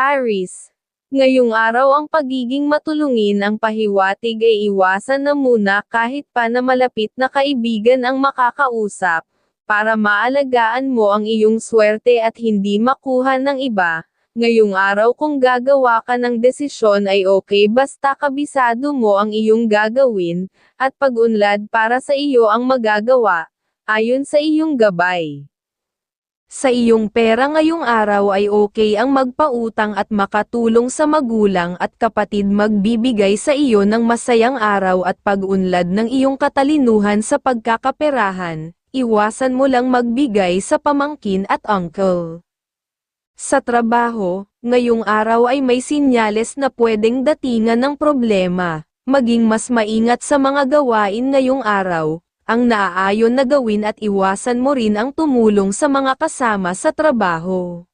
Aris. Ngayong araw ang pagiging matulungin ang pahiwatig ay iwasan na muna kahit pa na malapit na kaibigan ang makakausap, para maalagaan mo ang iyong swerte at hindi makuha ng iba. Ngayong araw kung gagawa ka ng desisyon ay okay basta kabisado mo ang iyong gagawin, at pag-unlad para sa iyo ang magagawa, ayon sa iyong gabay. Sa iyong pera ngayong araw ay okay ang magpautang at makatulong sa magulang at kapatid magbibigay sa iyo ng masayang araw at pag-unlad ng iyong katalinuhan sa pagkakaperahan, iwasan mo lang magbigay sa pamangkin at uncle. Sa trabaho, ngayong araw ay may sinyales na pwedeng datingan ng problema, maging mas maingat sa mga gawain ngayong araw, ang naaayon na gawin at iwasan mo rin ang tumulong sa mga kasama sa trabaho.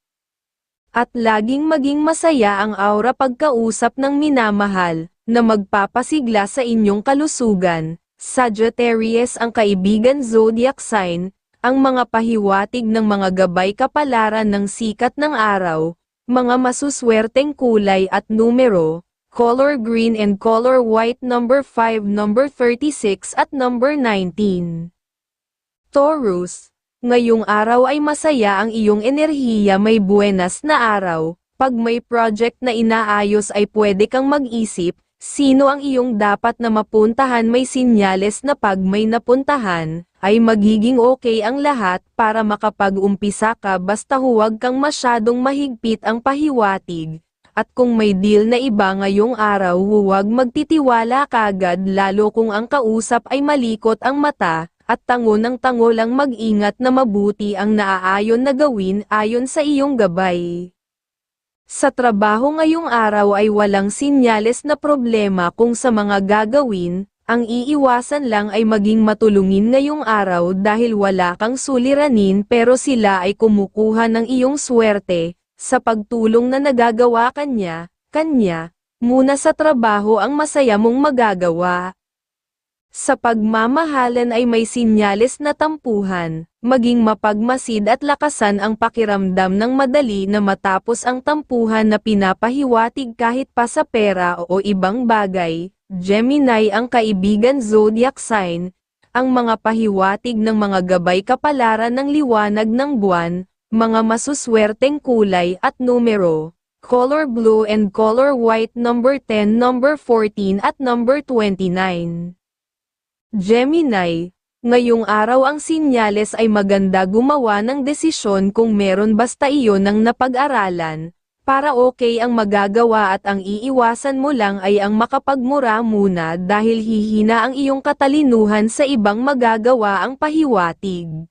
At laging maging masaya ang aura pagkausap ng minamahal, na magpapasigla sa inyong kalusugan. Sagittarius ang kaibigan zodiac sign, ang mga pahiwatig ng mga gabay kapalaran ng sikat ng araw, mga masuswerteng kulay at numero, color green and color white number 5 number 36 at number 19. Taurus, ngayong araw ay masaya ang iyong enerhiya may buenas na araw, pag may project na inaayos ay pwede kang mag-isip, sino ang iyong dapat na mapuntahan? May sinyales na pag may napuntahan, ay magiging okay ang lahat. Para makapag-umpisa ka basta huwag kang masyadong mahigpit ang pahiwatig, at kung may deal na iba ngayong araw huwag magtitiwala kagad lalo kung ang kausap ay malikot ang mata, at tango ng tango lang mag-ingat na mabuti ang naaayon na gawin ayon sa iyong gabay. Sa trabaho ngayong araw ay walang sinyales na problema kung sa mga gagawin, ang iiwasan lang ay maging matulungin ngayong araw dahil wala kang suliranin pero sila ay kumukuha ng iyong swerte, sa pagtulong na nagagawa kanya, kanya, muna sa trabaho ang masaya mong magagawa. Sa pagmamahalan ay may sinyales na tampuhan, maging mapagmasid at lakasan ang pakiramdam ng madali na matapos ang tampuhan na pinapahiwatig kahit pa sa pera o ibang bagay. Gemini ang kaibigan zodiac sign, ang mga pahiwatig ng mga gabay kapalaran ng liwanag ng buwan, mga masuswerteng kulay at numero, color blue and color white number 10, number 14 at number 29. Gemini, ngayong araw ang sinyales ay maganda gumawa ng desisyon kung meron basta iyon ng napag-aralan, para okay ang magagawa at ang iiwasan mo lang ay ang makapagmura muna dahil hihina ang iyong katalinuhan sa ibang magagawa ang pahiwatig.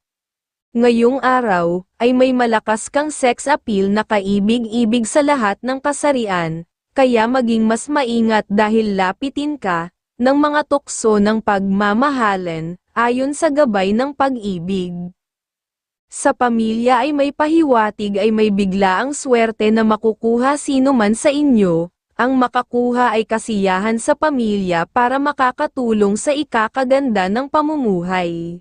Ngayong araw, ay may malakas kang sex appeal na kaibig-ibig sa lahat ng kasarian, kaya maging mas maingat dahil lapitin ka, ng mga tukso ng pagmamahalan, ayon sa gabay ng pag-ibig. Sa pamilya ay may pahiwatig ay may bigla ang swerte na makukuha sino man sa inyo, ang makakuha ay kasiyahan sa pamilya para makakatulong sa ikakaganda ng pamumuhay.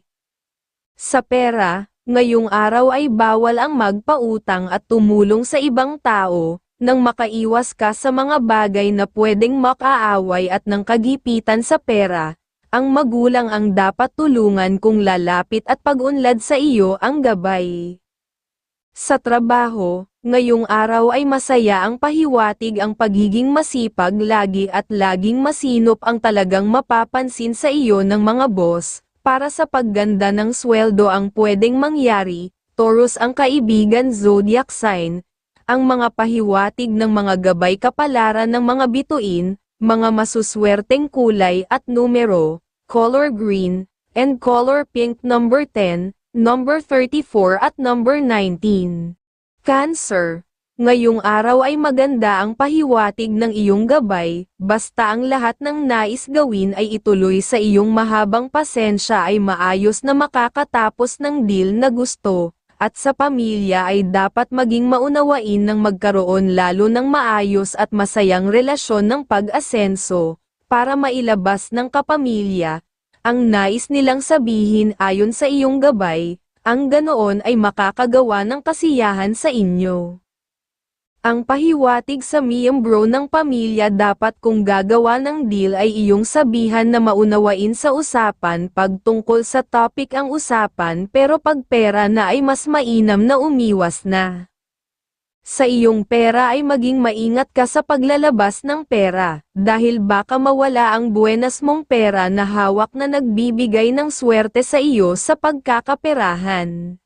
Sa pera, Ngayong araw ay bawal ang magpautang at tumulong sa ibang tao, nang makaiwas ka sa mga bagay na pwedeng makaaway at ng kagipitan sa pera. Ang magulang ang dapat tulungan kung lalapit at pag-unlad sa iyo ang gabay. Sa trabaho, ngayong araw ay masaya ang pahiwatig ang pagiging masipag lagi at laging masinop ang talagang mapapansin sa iyo ng mga boss, para sa pagganda ng sweldo ang pwedeng mangyari, Taurus ang kaibigan zodiac sign, ang mga pahiwatig ng mga gabay kapalaran ng mga bituin, mga masuswerteng kulay at numero, color green, and color pink number 10, number 34 at number 19. Cancer Ngayong araw ay maganda ang pahiwatig ng iyong gabay, basta ang lahat ng nais gawin ay ituloy sa iyong mahabang pasensya ay maayos na makakatapos ng deal na gusto, at sa pamilya ay dapat maging maunawain ng magkaroon lalo ng maayos at masayang relasyon ng pag-asenso, para mailabas ng kapamilya, ang nais nilang sabihin ayon sa iyong gabay, ang ganoon ay makakagawa ng kasiyahan sa inyo. Ang pahiwatig sa miyembro ng pamilya dapat kung gagawa ng deal ay iyong sabihan na maunawain sa usapan pag tungkol sa topic ang usapan pero pag pera na ay mas mainam na umiwas na. Sa iyong pera ay maging maingat ka sa paglalabas ng pera, dahil baka mawala ang buenas mong pera na hawak na nagbibigay ng swerte sa iyo sa pagkakaperahan.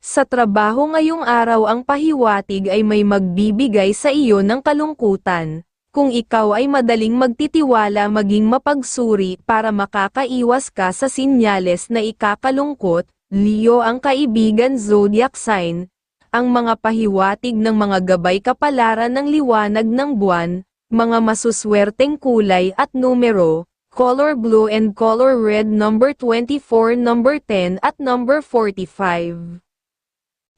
Sa trabaho ngayong araw ang pahiwatig ay may magbibigay sa iyo ng kalungkutan. Kung ikaw ay madaling magtitiwala maging mapagsuri para makakaiwas ka sa sinyales na ikakalungkot, Leo ang kaibigan zodiac sign, ang mga pahiwatig ng mga gabay kapalaran ng liwanag ng buwan, mga masuswerteng kulay at numero, color blue and color red number 24 number 10 at number 45.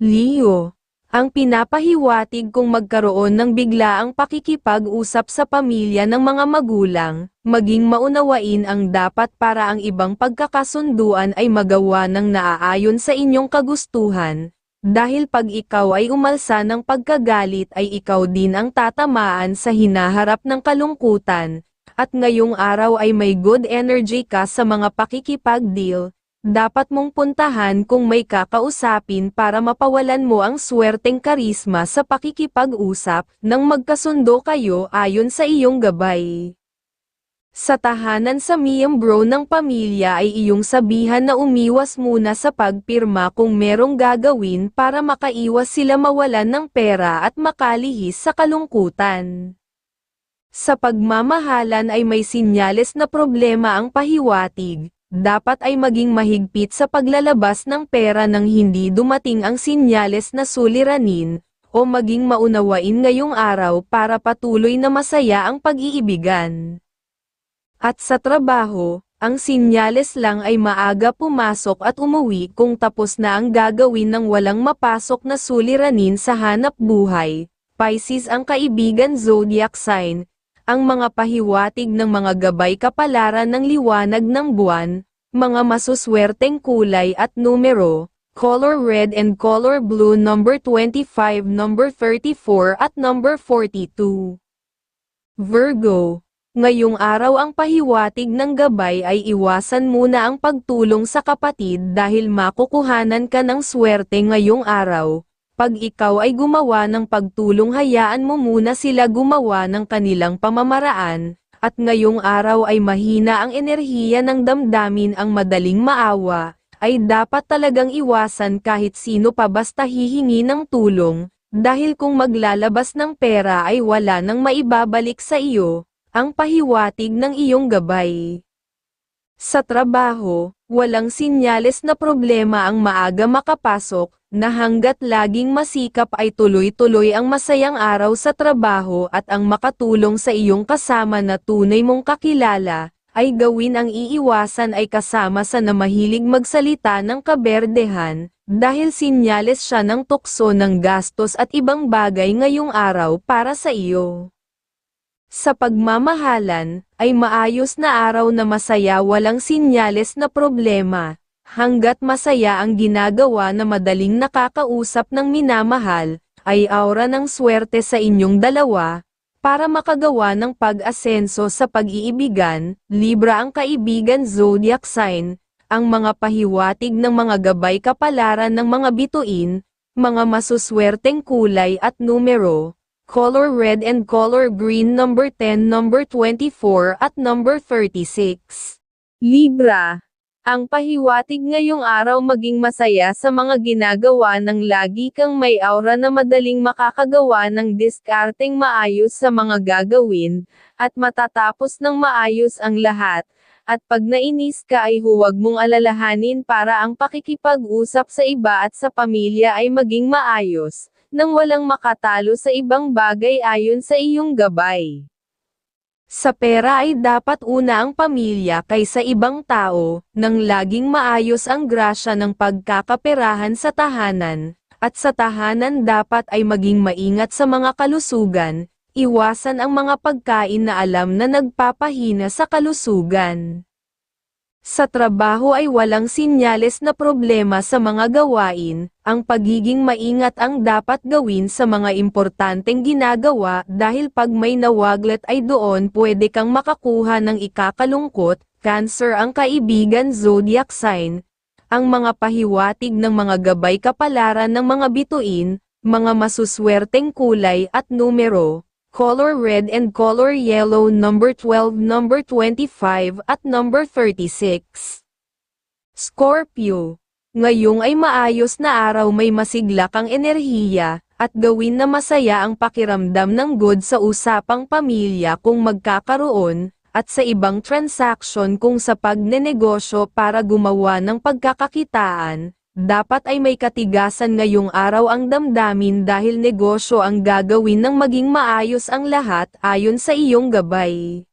Leo, ang pinapahiwatig kung magkaroon ng biglaang pakikipag-usap sa pamilya ng mga magulang, maging maunawain ang dapat para ang ibang pagkakasunduan ay magawa ng naaayon sa inyong kagustuhan, dahil pag ikaw ay umalsa ng pagkagalit ay ikaw din ang tatamaan sa hinaharap ng kalungkutan, at ngayong araw ay may good energy ka sa mga pakikipag-deal, dapat mong puntahan kung may kakausapin para mapawalan mo ang swerteng karisma sa pakikipag-usap nang magkasundo kayo ayon sa iyong gabay. Sa tahanan sa miyembro ng pamilya ay iyong sabihan na umiwas muna sa pagpirma kung merong gagawin para makaiwas sila mawalan ng pera at makalihis sa kalungkutan. Sa pagmamahalan ay may sinyales na problema ang pahiwatig, dapat ay maging mahigpit sa paglalabas ng pera nang hindi dumating ang sinyales na suliranin, o maging maunawain ngayong araw para patuloy na masaya ang pag-iibigan. At sa trabaho, ang sinyales lang ay maaga pumasok at umuwi kung tapos na ang gagawin ng walang mapasok na suliranin sa hanap buhay. Pisces ang kaibigan zodiac sign, ang mga pahiwatig ng mga gabay kapalaran ng liwanag ng buwan, mga masuswerteng kulay at numero, color red and color blue number 25, number 34 at number 42. Virgo, ngayong araw ang pahiwatig ng gabay ay iwasan muna ang pagtulong sa kapatid dahil makukuhanan ka ng swerte ngayong araw, pag ikaw ay gumawa ng pagtulong hayaan mo muna sila gumawa ng kanilang pamamaraan, at ngayong araw ay mahina ang enerhiya ng damdamin ang madaling maawa, ay dapat talagang iwasan kahit sino pa basta hihingi ng tulong, dahil kung maglalabas ng pera ay wala nang maibabalik sa iyo, ang pahiwatig ng iyong gabay. Sa trabaho, walang sinyales na problema ang maaga makapasok, na hanggat laging masikap ay tuloy-tuloy ang masayang araw sa trabaho at ang makatulong sa iyong kasama na tunay mong kakilala, ay gawin ang iiwasan ay kasama sa na mahilig magsalita ng kaberdehan, dahil sinyales siya ng tukso ng gastos at ibang bagay ngayong araw para sa iyo. Sa pagmamahalan, ay maayos na araw na masaya walang sinyales na problema, hanggat masaya ang ginagawa na madaling nakakausap ng minamahal, ay aura ng swerte sa inyong dalawa, para makagawa ng pag-asenso sa pag-iibigan, Libra ang kaibigan zodiac sign, ang mga pahiwatig ng mga gabay kapalaran ng mga bituin, mga masuswerteng kulay at numero, color red and color green number 10 number 24 at number 36. Libra. Ang pahiwatig ngayong araw maging masaya sa mga ginagawa ng lagi kang may aura na madaling makakagawa ng diskarteng maayos sa mga gagawin, at matatapos ng maayos ang lahat, at pag nainis ka ay huwag mong alalahanin para ang pakikipag-usap sa iba at sa pamilya ay maging maayos, nang walang makatalo sa ibang bagay ayon sa iyong gabay. Sa pera ay dapat una ang pamilya kaysa ibang tao, nang laging maayos ang grasya ng pagkakaperahan sa tahanan, at sa tahanan dapat ay maging maingat sa mga kalusugan, iwasan ang mga pagkain na alam na nagpapahina sa kalusugan. Sa trabaho ay walang sinyales na problema sa mga gawain, ang pagiging maingat ang dapat gawin sa mga importanteng ginagawa dahil pag may nawaglet ay doon pwede kang makakuha ng ikakalungkot, cancer ang kaibigan zodiac sign, ang mga pahiwatig ng mga gabay kapalaran ng mga bituin, mga masuswerteng kulay at numero, color red and color yellow number 12, number 25 at number 36. Scorpio. Ngayong ay maayos na araw may masigla kang enerhiya, at gawin na masaya ang pakiramdam ng good sa usapang pamilya kung magkakaroon, at sa ibang transaction kung sa pagnenegosyo para gumawa ng pagkakakitaan, dapat ay may katigasan ngayong araw ang damdamin dahil negosyo ang gagawin ng maging maayos ang lahat ayon sa iyong gabay.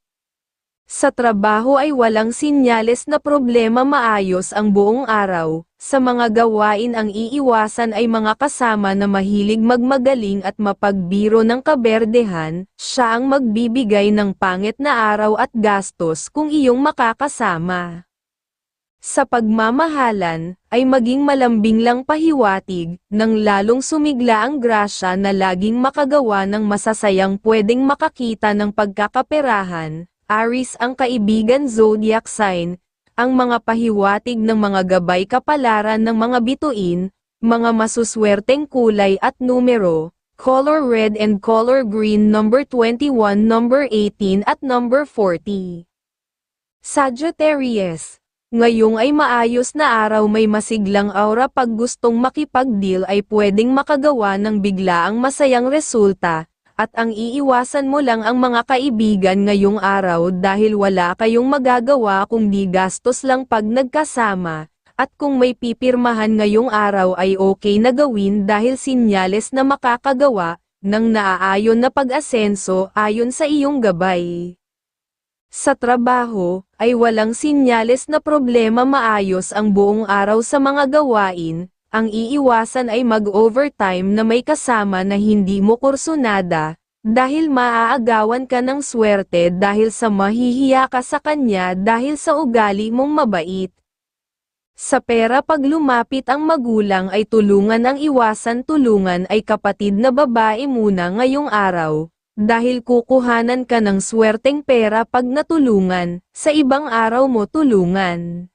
Sa trabaho ay walang sinyales na problema maayos ang buong araw, sa mga gawain ang iiwasan ay mga kasama na mahilig magmagaling at mapagbiro ng kaberdehan, siya ang magbibigay ng pangit na araw at gastos kung iyong makakasama. Sa pagmamahalan, ay maging malambing lang pahiwatig, nang lalong sumigla ang grasya na laging makagawa ng masasayang pwedeng makakita ng pagkakaperahan, Aris ang kaibigan zodiac sign, ang mga pahiwatig ng mga gabay kapalaran ng mga bituin, mga masuswerteng kulay at numero, color red and color green number 21 number 18 at number 40. Sagittarius Ngayong ay maayos na araw may masiglang aura. Pag gustong makipag-deal ay pwedeng makagawa ng biglaang masayang resulta, at ang iiwasan mo lang ang mga kaibigan ngayong araw dahil wala kayong magagawa kung di gastos lang pag nagkasama, at kung may pipirmahan ngayong araw ay okay na gawin dahil sinyales na makakagawa, ng naaayon na pag-asenso ayon sa iyong gabay. Sa trabaho, ay walang sinyales na problema maayos ang buong araw sa mga gawain, ang iiwasan ay mag-overtime na may kasama na hindi mo kursunada, dahil maaagawan ka ng swerte dahil sa mahihiya ka sa kanya dahil sa ugali mong mabait. Sa pera pag lumapit ang magulang ay tulungan ang iwasan tulungan ay kapatid na babae muna ngayong araw, dahil kukuhanan ka ng swerteng pera pag natulungan, sa ibang araw mo tulungan.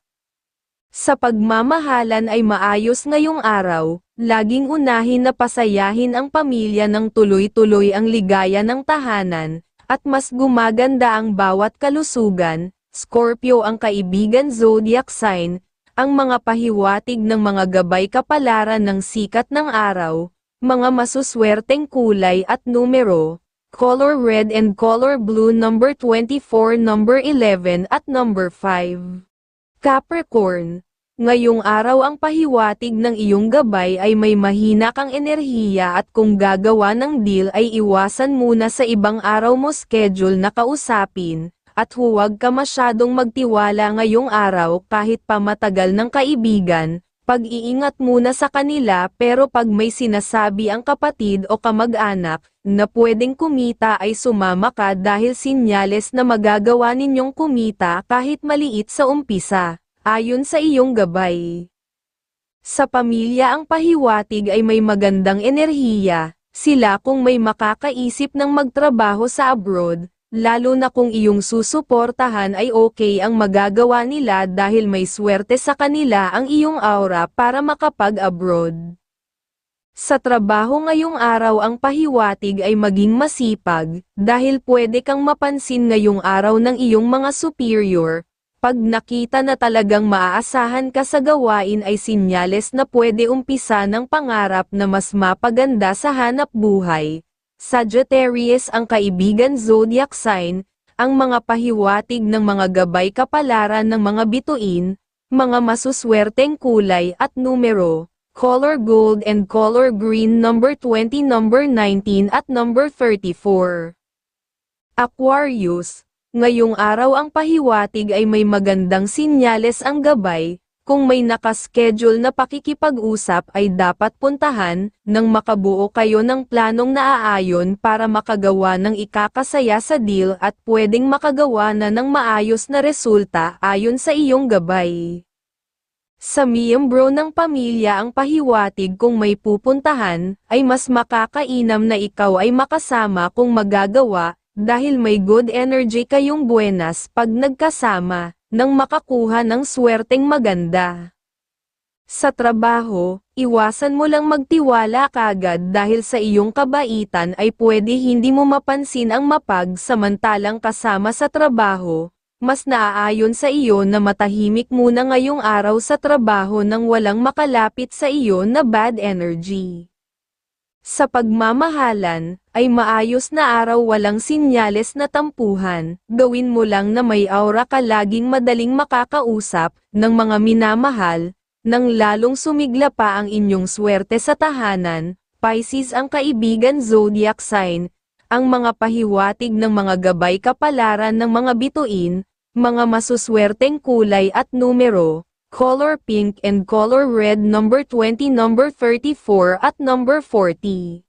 Sa pagmamahalan ay maayos ngayong araw, laging unahin na pasayahin ang pamilya ng tuloy-tuloy ang ligaya ng tahanan, at mas gumaganda ang bawat kalusugan, Scorpio ang kaibigan zodiac sign, ang mga pahiwatig ng mga gabay kapalaran ng sikat ng araw, mga masuswerteng kulay at numero, color red and color blue number 24 number 11 at number 5. Capricorn, ngayong araw ang pahiwatig ng iyong gabay ay may mahina kang enerhiya at kung gagawa ng deal ay iwasan muna sa ibang araw mo schedule na kausapin, at huwag ka masyadong magtiwala ngayong araw kahit pa matagal ng kaibigan, pag-iingat muna sa kanila pero pag may sinasabi ang kapatid o kamag-anak, na pwedeng kumita ay sumama ka dahil sinyales na magagawa ninyong kumita kahit maliit sa umpisa, ayon sa iyong gabay. Sa pamilya ang pahiwatig ay may magandang enerhiya, sila kung may makakaisip ng magtrabaho sa abroad, lalo na kung iyong susuportahan ay okay ang magagawa nila dahil may swerte sa kanila ang iyong aura para makapag-abroad. Sa trabaho ngayong araw ang pahiwatig ay maging masipag, dahil pwede kang mapansin ngayong araw ng iyong mga superior, pag nakita na talagang maaasahan ka sa gawain ay sinyales na pwede umpisa ng pangarap na mas mapaganda sa hanap buhay, Sagittarius ang kaibigan zodiac sign, ang mga pahiwatig ng mga gabay kapalaran ng mga bituin, mga masuswerteng kulay at numero, color gold and color green number 20 number 19 at number 34. Aquarius, ngayong araw ang pahiwatig ay may magandang sinyales ang gabay, kung may nakaschedule na pakikipag-usap ay dapat puntahan, nang makabuo kayo ng planong naaayon para makagawa ng ikakasaya sa deal at pwedeng makagawa na ng maayos na resulta ayon sa iyong gabay. Sa miyembro ng pamilya ang pahiwatig kung may pupuntahan, ay mas makakainam na ikaw ay makasama kung magagawa, dahil may good energy kayong buenas pag nagkasama, nang makakuha ng swerteng maganda. Sa trabaho, iwasan mo lang magtiwala kagad dahil sa iyong kabaitan ay pwede hindi mo mapansin ang mapag samantalang kasama sa trabaho, mas naaayon sa iyo na matahimik muna ngayong araw sa trabaho nang walang makalapit sa iyo na bad energy. Sa pagmamahalan, ay maayos na araw walang sinyales na tampuhan, gawin mo lang na may aura ka laging madaling makakausap, ng mga minamahal, nang lalong sumigla pa ang inyong swerte sa tahanan, Pisces ang kaibigan zodiac sign, ang mga pahiwatig ng mga gabay kapalaran ng mga bituin, mga masuswerteng kulay at numero, color pink and color red number 20 number 34 at number 40.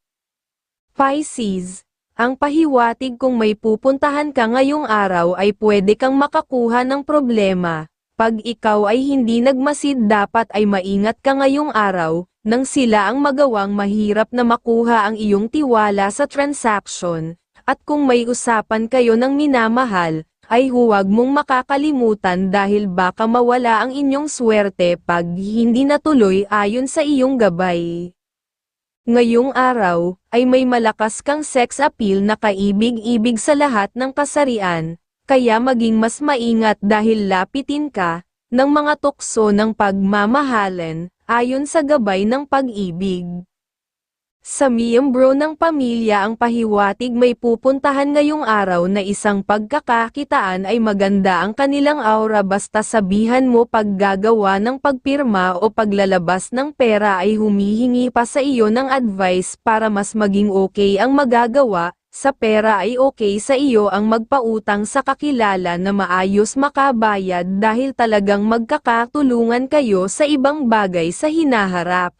Pisces, ang pahiwatig kung may pupuntahan ka ngayong araw ay pwede kang makakuha ng problema. Pag ikaw ay hindi nagmasid dapat ay maingat ka ngayong araw, nang sila ang magawang mahirap na makuha ang iyong tiwala sa transaction, at kung may usapan kayo ng minamahal, ay huwag mong makakalimutan dahil baka mawala ang inyong swerte pag hindi natuloy ayon sa iyong gabay. Ngayong araw, ay may malakas kang sex appeal na kaibig-ibig sa lahat ng kasarian, kaya maging mas maingat dahil lapitin ka, ng mga tukso ng pagmamahalan, ayon sa gabay ng pag-ibig. Sa miyembro ng pamilya ang pahiwatig may pupuntahan ngayong araw na isang pagkakakitaan ay maganda ang kanilang aura basta sabihan mo paggagawa ng pagpirma o paglalabas ng pera ay humihingi pa sa iyo ng advice para mas maging okay ang magagawa, sa pera ay okay sa iyo ang magpautang sa kakilala na maayos makabayad dahil talagang magkakatulungan kayo sa ibang bagay sa hinaharap.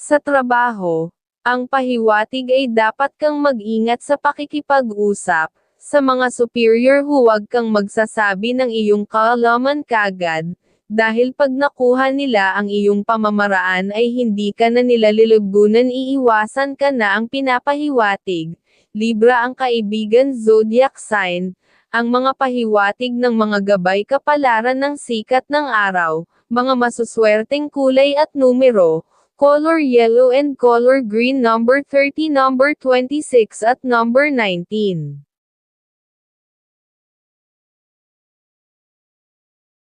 Sa trabaho, ang pahiwatig ay dapat kang mag-ingat sa pakikipag-usap. Sa mga superior huwag kang magsasabi ng iyong kaalaman kagad, dahil pag nakuha nila ang iyong pamamaraan ay hindi ka na nila lilugbunan iiwasan ka na ang pinapahiwatig. Libra ang kaibigan zodiac sign, ang mga pahiwatig ng mga gabay kapalaran ng sikat ng araw, mga masuswerteng kulay at numero, color yellow and color green number 30 number 26 at number 19.